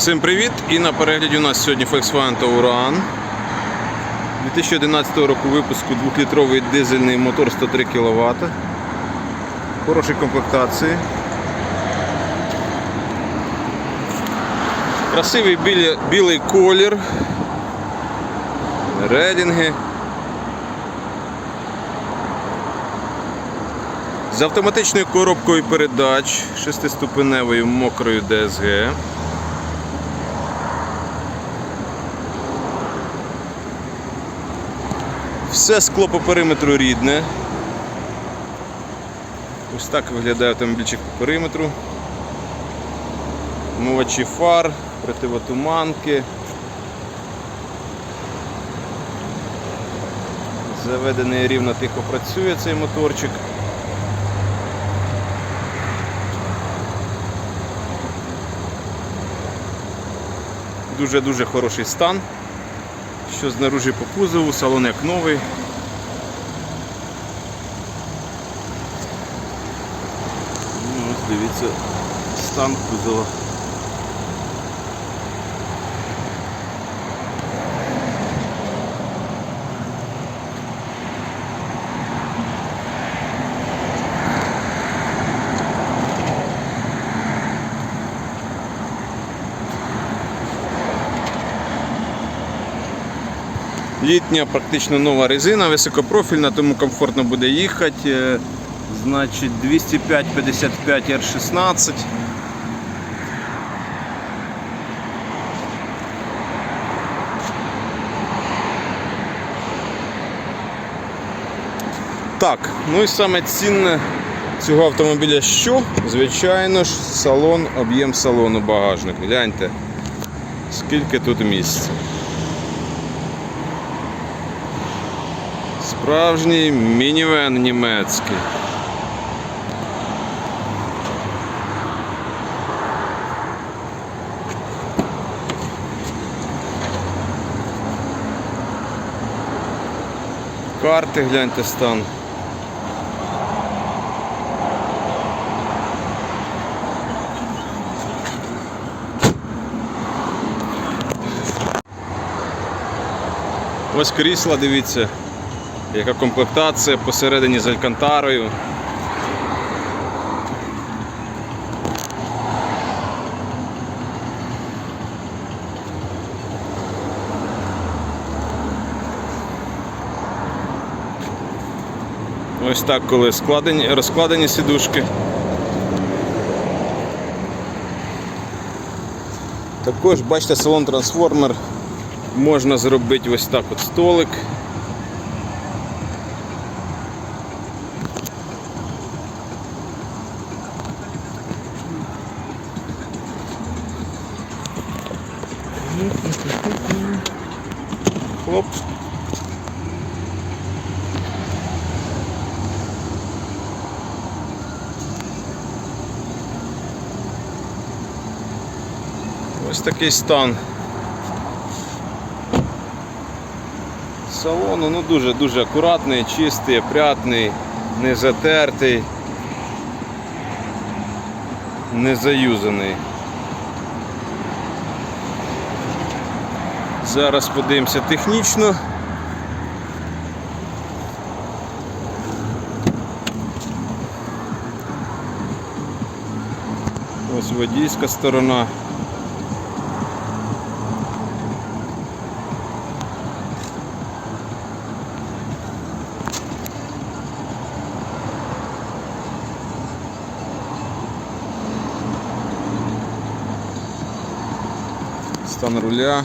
Всім привіт! І на перегляді у нас сьогодні Volkswagen Touran. 2011 року випуску 2-літровий дизельний мотор 103 кВт. Хорошій комплектації. Красивий білі- білий колір. Редінги. З автоматичною коробкою передач, шестиступеневою мокрою DSG. Все скло по периметру рідне. Ось так виглядає автомобільчик по периметру. Мовачі фар, противотуманки. Заведений рівно тихо працює цей моторчик. Дуже-дуже хороший стан. Що знаружи по кузову, салон як новий. Ну, ось дивіться, стан кузова. Літня практично нова резина, високопрофільна, тому комфортно буде їхати. Е, Значить 205 55 R16. Так, ну і саме цінне цього автомобіля що? Звичайно ж, салон, об'єм салону багажник. Гляньте, скільки тут місця. Справжній мінівен німецький. Карти гляньте стан. Ось крісла, дивіться, яка комплектація посередині з алькантарою. Ось так, коли складені, розкладені сідушки. Також, бачите, салон трансформер можна зробити ось так от столик. Хлоп. Ось такий стан. Салону ну дуже-дуже акуратний, чистий, опрятний, не затертий, не заюзаний. Зараз подивимося технічно. Ось водійська сторона. Стан руля.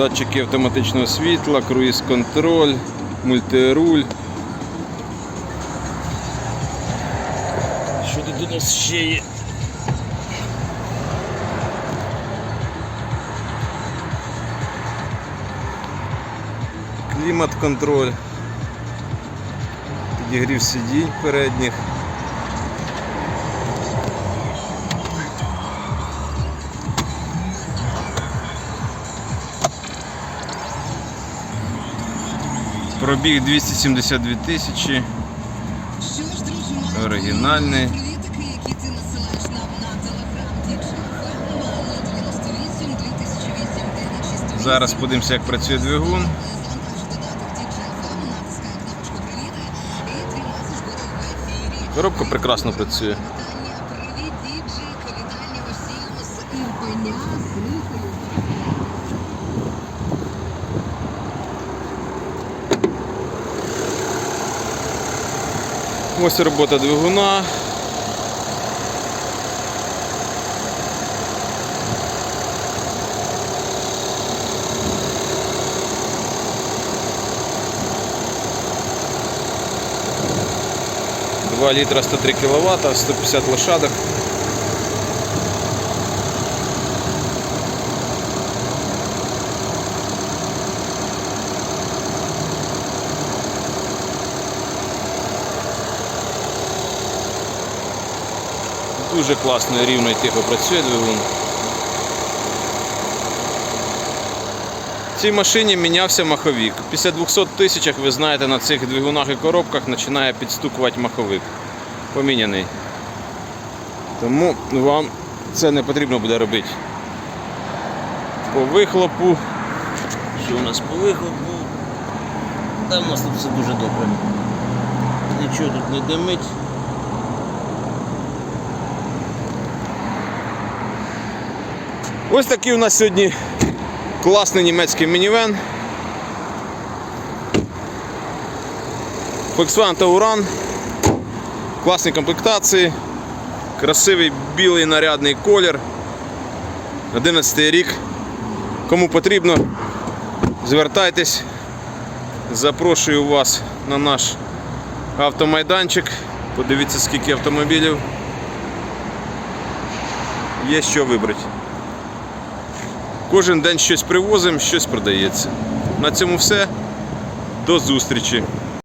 Датчики автоматичного світла, круїз контроль, мультируль. Що тут у нас ще є? Клімат контроль. Підігрів сидінь передніх. Пробіг 272 тисячі. Оригінальний. Привітики, які ти насилаєш нам на телеграм DJFM 098 2008 968. Зараз подивимося, як працює двигун. Завантаж додаток DJFM, Ось робота двигуна. Два літра 103 кВт, 150 лошадок. Дуже класно рівно і тихо працює двигун. В цій машині мінявся маховик. Після 200 тисячах, ви знаєте, на цих двигунах і коробках починає підстукувати маховик. Поміняний. Тому вам це не потрібно буде робити. По вихлопу. Що у нас по вихлопу? Та в нас тут все дуже добре. Нічого тут не димить. Ось такий у нас сьогодні класний німецький мінівен. Volkswagen Tauran. Класні комплектації. Красивий білий нарядний колір. 11 рік. Кому потрібно, звертайтесь. Запрошую вас на наш автомайданчик. Подивіться, скільки автомобілів. Є що вибрати. Кожен день щось привозимо, щось продається. На цьому все. До зустрічі!